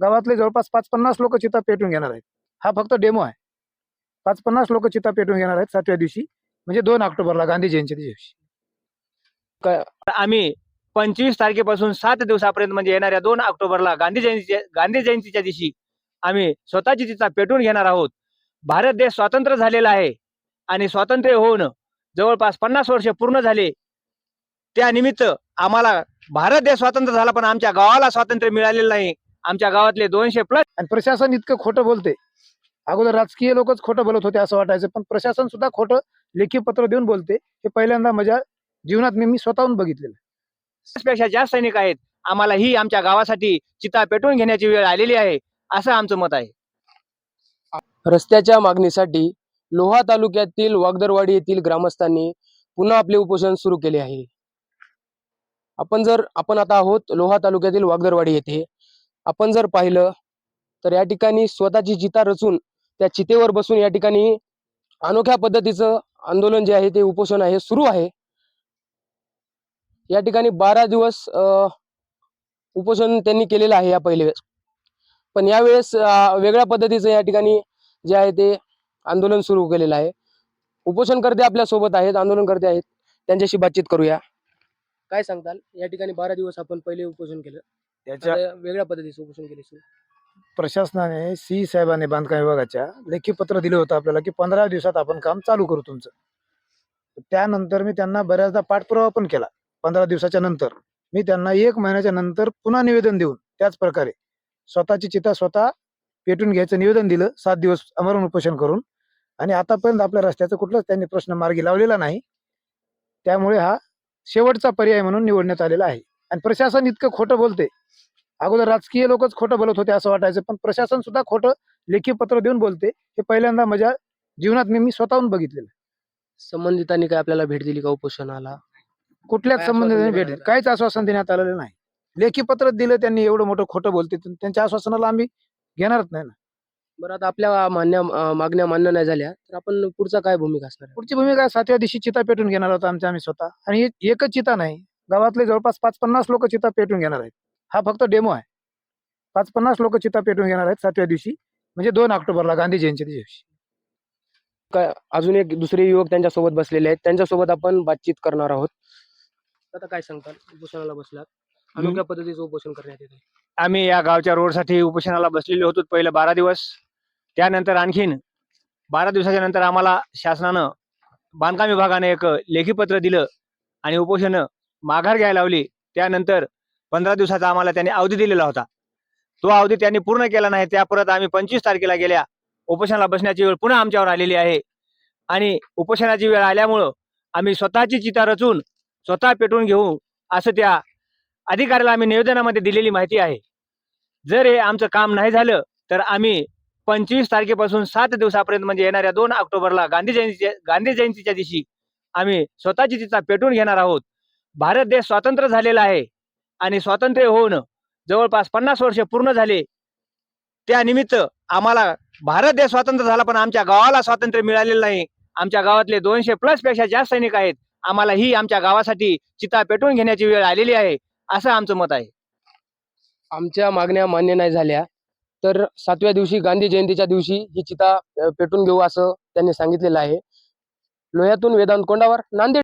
गावातले जवळपास पाच पन्नास लोक चिता पेटून घेणार आहेत. हा फक्त डेमो आहे. पाच पन्नास लोक चिता पेटून घेणार आहेत सातव्या दिवशी म्हणजे दोन ऑक्टोबरला गांधी जयंती दिवशी. आम्ही पंचवीस तारखेपासून सात दिवसापर्यंत म्हणजे येणाऱ्या दोन ऑक्टोबरला गांधी जयंतीच्या गांधी जयंतीच्या दिवशी आम्ही स्वतःची चिता पेटून घेणार आहोत. भारत देश स्वातंत्र्य झालेला आहे आणि स्वातंत्र्य होऊन जवळपास पन्नास वर्ष पूर्ण झाले. त्यानिमित्त आम्हाला भारत देश स्वातंत्र्य झाला पण आमच्या गावाला स्वातंत्र्य मिळालेलं नाही. आमच्या गावातले दोनशे प्लस आणि प्रशासन इतकं खोटं बोलते. अगोदर राजकीय लोकच खोटं बोलत होते असं वाटायचं पण प्रशासन सुद्धा खोटं लेखी पत्र देऊन बोलते. हे पहिल्यांदा माझ्या जीवनात मी मी स्वतःहून बघितलेलं. पेक्षा जास्त सैनिक आहेत आम्हाला ही आमच्या गावासाठी चिता पेटवून घेण्याची वेळ आलेली आहे असं आमचं मत आहे. रस्त्याच्या मागणीसाठी लोहा तालुक्यातील वागदरवाडी येथील ग्रामस्थांनी पुन्हा आपले उपोषण सुरू केले आहे. आपण जर आपण आता आहोत लोहा तालुक्यातील वागदरवाडी येथे आपण जर पाहिलं तर या ठिकाणी स्वतःची चिता रचून त्या चितेवर बसून या ठिकाणी अनोख्या पद्धतीचं आंदोलन जे आहे ते उपोषण आहे सुरू आहे. या ठिकाणी बारा दिवस उपोषण त्यांनी केलेलं आहे या पहिले वेळेस. पण यावेळेस वेगळ्या पद्धतीचं या ठिकाणी जे आहे ते आंदोलन सुरू केलेलं आहे. उपोषणकर्ते आपल्यासोबत आहेत आंदोलनकर्ते आहेत. त्यांच्याशी बातचीत करूया. काय सांगताल? या ठिकाणी बारा दिवस आपण पहिले उपोषण केलं. त्याच्या आता वेगळ्या पद्धतीचं उपोषण केले सुरू. प्रशासनाने सी साहेबांनी बांधकाम विभागाच्या लेखी पत्र दिलं होतं आपल्याला की पंधरा दिवसात आपण काम चालू करू तुमचं. त्यानंतर मी त्यांना बऱ्याचदा पाठपुरावा पण केला पंधरा दिवसाच्या नंतर. मी त्यांना एक महिन्याच्या नंतर पुन्हा निवेदन देऊन त्याच प्रकारे स्वतःची चिता स्वतः पेटून घ्यायचं निवेदन दिलं सात दिवस अमरण उपोषण करून. आणि आतापर्यंत आपल्या रस्त्याचा कुठलाच त्यांनी प्रश्न मार्गी लावलेला नाही. त्यामुळे हा शेवटचा पर्याय म्हणून निवडण्यात आलेला आहे. आणि प्रशासन इतकं खोटं बोलते अगोदर राजकीय लोकच खोटं बोलत होते असं वाटायचं पण प्रशासन सुद्धा खोटं लेखी पत्र देऊन बोलते हे पहिल्यांदा माझ्या जीवनात मी मी स्वतःहून बघितलेलं. संबंधितांनी काय आपल्याला भेट दिली का? उपोषणाला कुठल्याच काय संबंधित आश्वासन भेट आलं? काहीच आश्वासन देण्यात आलेलं नाही. लेखी पत्र दिलं त्यांनी एवढं मोठं खोटं बोलते त्यांच्या आश्वासनाला आम्ही घेणारच नाही ना. बरं आता आपल्या मान्य मागण्या मान्य नाही झाल्या तर आपण पुढचा काय भूमिका असणार? पुढची भूमिका सातव्या दिवशी चिता पेटून घेणार होता आमच्या आम्ही स्वतः. आणि एक- एकच चिता नाही. गावातले जवळपास पाच पन्नास लोक चिता पेटून घेणार आहेत. हा फक्त डेमो आहे. पाच पन्नास लोक चिता पेटून घेणार आहेत सातव्या दिवशी म्हणजे दोन ऑक्टोबरला गांधी जयंती दिवशी. काय अजून एक दुसरे युवक त्यांच्यासोबत बसलेले आहेत. त्यांच्यासोबत आपण बातचीत करणार आहोत. आता काय सांगताल? उपोषणाला बसलात. अनोख्या पद्धतीचं उपोषण करण्यात येते आम्ही या गावच्या रोडसाठी उपोषणाला बसलेलो होतो पहिलं बारा दिवस. त्यानंतर आणखीन बारा दिवसाच्या नंतर आम्हाला शासनानं बांधकाम विभागाने एक लेखी पत्र दिलं आणि उपोषण माघार घ्यायला लावली. त्यानंतर पंधरा दिवसाचा आम्हाला त्यांनी अवधी दिलेला होता. तो अवधी त्यांनी पूर्ण केला नाही. त्या परत आम्ही पंचवीस तारखेला गेल्या. उपोषणाला बसण्याची वेळ पुन्हा आमच्यावर आलेली आहे. आणि उपोषणाची वेळ आल्यामुळं आम्ही स्वतःची चिता रचून स्वतः पेटवून घेऊ असं त्या अधिकाऱ्याला आम्ही निवेदनामध्ये दिलेली माहिती आहे. जर हे आमचं काम नाही झालं तर आम्ही पंचवीस तारखेपासून सात दिवसापर्यंत म्हणजे येणाऱ्या दोन ऑक्टोबरला गांधी जयंतीच्या गांधी जयंतीच्या दिवशी आम्ही स्वतःची चिता पेटवून घेणार आहोत. भारत देश स्वातंत्र्य झालेला आहे. आणि स्वातंत्र्य होऊन जवळपास पन्नास वर्ष पूर्ण झाले. त्यानिमित्त आम्हाला भारत देश स्वातंत्र्य झाला पण आमच्या गावाला स्वातंत्र्य मिळालेलं नाही. आमच्या गावातले दोनशे प्लसपेक्षा जास्त सैनिक आहेत. आम्हाला ही आमच्या गावासाठी चिता पेटवून घेण्याची वेळ आलेली आहे असं आमचं मत आहे. आमच्या मागण्या मान्य नाही झाल्या तर सातव्या दिवशी गांधी जयंतीच्या दिवशी ही चिता पेटून घेऊ असं त्यांनी सांगितलेलं आहे. लोह्यातून वेदांत कोंडावर नांदेड